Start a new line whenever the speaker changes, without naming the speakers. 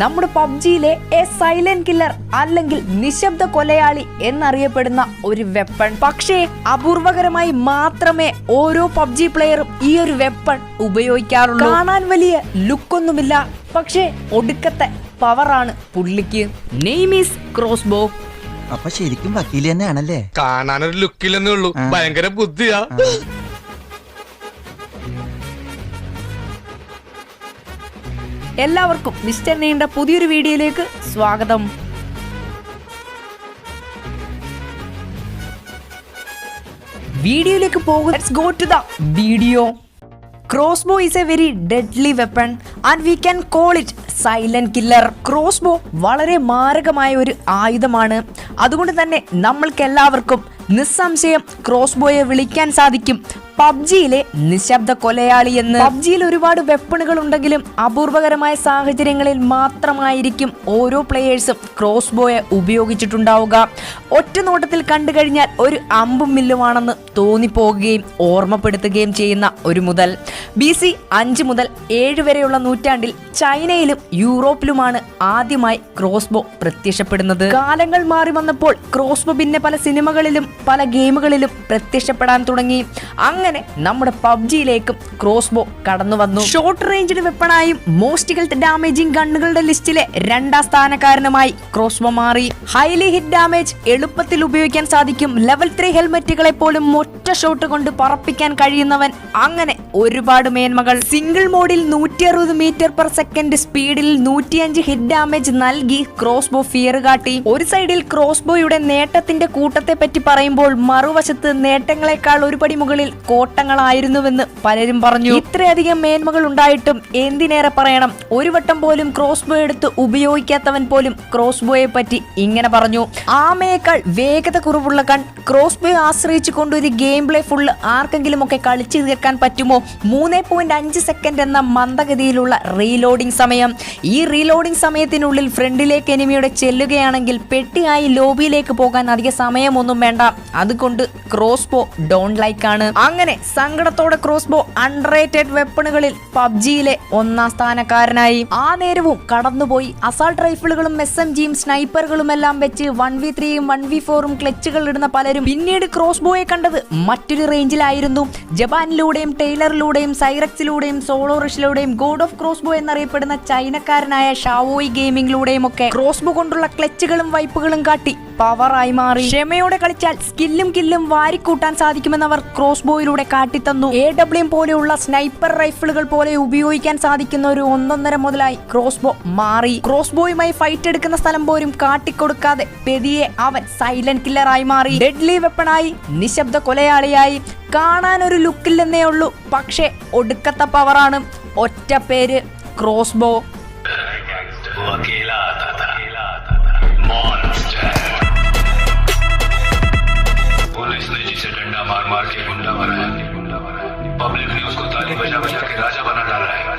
നമ്മുടെ പബ്ജിയിലെ A silent killer അല്ലെങ്കിൽ നിശബ്ദ കൊലയാളി എന്നറിയപ്പെടുന്ന ഒരു വെപ്പൺ. പക്ഷേ അപൂർവകരമായി മാത്രമേ ഓരോ പബ്ജി പ്ലെയറും ഈ ഒരു വെപ്പൺ ഉപയോഗിക്കാറുള്ളൂ. കാണാൻ വലിയ ലുക്കൊന്നുമില്ല. പക്ഷേ ഒടുക്കത്തെ പവറാണ് പുള്ളിക്ക്. നെയ്മീസ് ക്രോസ്ബോ.
അപ്പൊ ശരിക്കും വക്കീൽ തന്നെയാണല്ലേ?
കാണാനൊരു ലുക്കില്ലെന്നേ ഉള്ളൂ. ഭയങ്കര ബുദ്ധിയാ.
എല്ലാവർക്കും മിസ്റ്റർ നീണ്ട പുതിയൊരു വീഡിയോയിലേക്ക് സ്വാഗതം. വീഡിയോയിലേക്ക് പോകും let's go to the video crossbow is a very deadly weapon and we can call it silent killer crossbow വളരെ മാരകമായ ഒരു ആയുധമാണ്. അതുകൊണ്ട് തന്നെ നമ്മൾക്ക് എല്ലാവർക്കും നിസ്സംശയം ക്രോസ്ബോയെ വിളിക്കാൻ സാധിക്കും. പബ്ജിയിലെ നിശബ്ദ കൊലയാളി എന്ന്. പബ്ജിയിൽ ഒരുപാട് വെപ്പണുകൾ ഉണ്ടെങ്കിലും അപൂർവകരമായ സാഹചര്യങ്ങളിൽ മാത്രമായിരിക്കും ഓരോ പ്ലേയേഴ്സും ക്രോസ്ബോയെ ഉപയോഗിച്ചിട്ടുണ്ടാവുക. ഒറ്റ നോട്ടത്തിൽ കണ്ടു കഴിഞ്ഞാൽ ഒരു അമ്പും മില്ലുമാണെന്ന് തോന്നിപ്പോകുകയും ഓർമ്മപ്പെടുത്തുകയും ചെയ്യുന്ന ഒരു മുതൽ. ബി സി അഞ്ച് മുതൽ ഏഴ് വരെയുള്ള നൂറ്റാണ്ടിൽ ചൈനയിലും യൂറോപ്പിലുമാണ് ആദ്യമായി ക്രോസ്ബോ പ്രത്യക്ഷപ്പെടുന്നത്. കാലങ്ങൾ മാറി വന്നപ്പോൾ ക്രോസ്ബോ പിന്നെ പല സിനിമകളിലും പല ഗെയിമുകളിലും പ്രത്യക്ഷപ്പെടാൻ തുടങ്ങി. അങ്ങനെ നമ്മുടെ പബ്ജിയിലേക്കും ക്രോസ്ബോ കടന്നു വന്നു. ഷോർട്ട് റേഞ്ചിന് വെപ്പണായും മോസ്റ്റ് ഹെൽത്ത് ഡാമേജിംഗ് ഗണ്ണുകളുടെ ലിസ്റ്റിലെ രണ്ടാം സ്ഥാനക്കാരനുമായി ക്രോസ്ബോ മാറി. ഹൈലി ഹിറ്റ് ഡാമേജ് എളുപ്പത്തിൽ ഉപയോഗിക്കാൻ സാധിക്കും. ലെവൽ ത്രീ ഹെൽമെറ്റുകളെ പോലും ഒറ്റ ഷോട്ട് കൊണ്ട് പറപ്പിക്കാൻ കഴിയുന്നവൻ. അങ്ങനെ ഒരുപാട് മേന്മകൾ. സിംഗിൾ മോഡിൽ നൂറ്റി അറുപത് മീറ്റർ പെർ സെക്കൻഡ് സ്പീഡിൽ നൂറ്റിയഞ്ച് ഹിറ്റ് ഡാമേജ് നൽകി ക്രോസ് ബോ ഫിയർ കാട്ടി. ഒരു സൈഡിൽ ക്രോസ് ബോയുടെ നേട്ടത്തിന്റെ കൂട്ടത്തെ പറ്റി പറയുമ്പോൾ മറുവശത്ത് നേട്ടങ്ങളെക്കാൾ ഒരു പടി മുകളിൽ കോട്ടങ്ങളായിരുന്നുവെന്ന് പലരും പറഞ്ഞു. ഇത്രയധികം മേന്മകൾ ഉണ്ടായിട്ടും എന്തിനേറെ പറയണം? ഒരു വട്ടം പോലും ക്രോസ് ബോ എടുത്ത് ഉപയോഗിക്കാത്തവൻ പോലും ക്രോസ് ബോയെ പറ്റി ഇങ്ങനെ പറഞ്ഞു. ആമയേക്കാൾ വേഗത കുറവുള്ള കൺ ക്രോസ്ബോയെ ആശ്രയിച്ചു കൊണ്ട് ഒരു ഗെയിം പ്ലേ ഫുള്ള് ആർക്കെങ്കിലും ഒക്കെ കളിച്ചു തീർക്കാൻ പറ്റുമോ? മൂന്ന് പോയിന്റ് അഞ്ച് സെക്കൻഡ് എന്ന മന്ദഗതിയിലുള്ള റീലോഡിംഗ് സമയം. ഈ റീലോഡിംഗ് സമയത്തിനുള്ളിൽ ഫ്രണ്ടിലേക്ക് എനിമിയുടെ ചെല്ലുകയാണെങ്കിൽ പെട്ടിയായി ലോബിയിലേക്ക് പോകാൻ അധിക സമയമൊന്നും വേണ്ട. അതുകൊണ്ട് ക്രോസ് ബോ ഡോൺ ലൈക്ക് ആണ്. അങ്ങനെ സങ്കടത്തോടെ ക്രോസ് ബോ അൺറേറ്റഡ് വെപ്പണുകളിൽ പബ്ജിയിലെ ഒന്നാം സ്ഥാനക്കാരനായി. ആ നേരവും കടന്നുപോയി അസാൾട്ട് റൈഫിളുകളും എസ് എം ജിയും സ്നൈപ്പറുകളും എല്ലാം വെച്ച് വൺ വി ത്രീയും വൺ വി ഫോറും ക്ലച്ചുകൾ ഇടുന്ന പലരും പിന്നീട് ക്രോസ് ബോയെ കണ്ടത് മറ്റൊരു റേഞ്ചിലായിരുന്നു ജപ്പാനിലൂടെയും ടൈലറിലൂടെയും സൈറക്സിലൂടെയും സോളോ റിഷിലൂടെയും ഗോഡ് ഓഫ് ക്രോസ്ബോ എന്നറിയപ്പെടുന്ന ചൈനക്കാരനായ ഷാവോയി ഗെയിമിംഗിലൂടെയും ഒക്കെ ക്രോസ്ബോ കൊണ്ടുള്ള ക്ലച്ചുകളും വൈപ്പുകളും കാട്ടി. പവറായി മാറി. ക്ഷമയോടെ കളിച്ചാൽ സ്കില്ലും കില്ലും വാരിക്കൂട്ടാൻ സാധിക്കുമെന്നവർ ക്രോസ് ബോയിലൂടെ കാട്ടിത്തന്നു എ ഡബ്ല്യു പോലെയുള്ള സ്നൈപ്പർ റൈഫിളുകൾ പോലെ ഉപയോഗിക്കാൻ സാധിക്കുന്ന ഒരു ഒന്നൊന്നര മുതലായി ക്രോസ് ബോ മാറി. ക്രോസ് ബോയുമായി ഫൈറ്റ് എടുക്കുന്ന സ്ഥലം പോലും കാട്ടിക്കൊടുക്കാതെ പെതിയെ അവൻ സൈലന്റ് കില്ലറായി മാറി. ഡെഡ്ലി വെപ്പണായി നിശബ്ദ കൊലയാളിയായി. കാണാൻ ഒരു ലുക്കില്ലെന്നേ ഉള്ളൂ. പക്ഷേ ഒടുക്കത്ത പവറാണ് ഒറ്റ പേര് ക്രോസ്ബോ.
सेना राजा बना डाला है।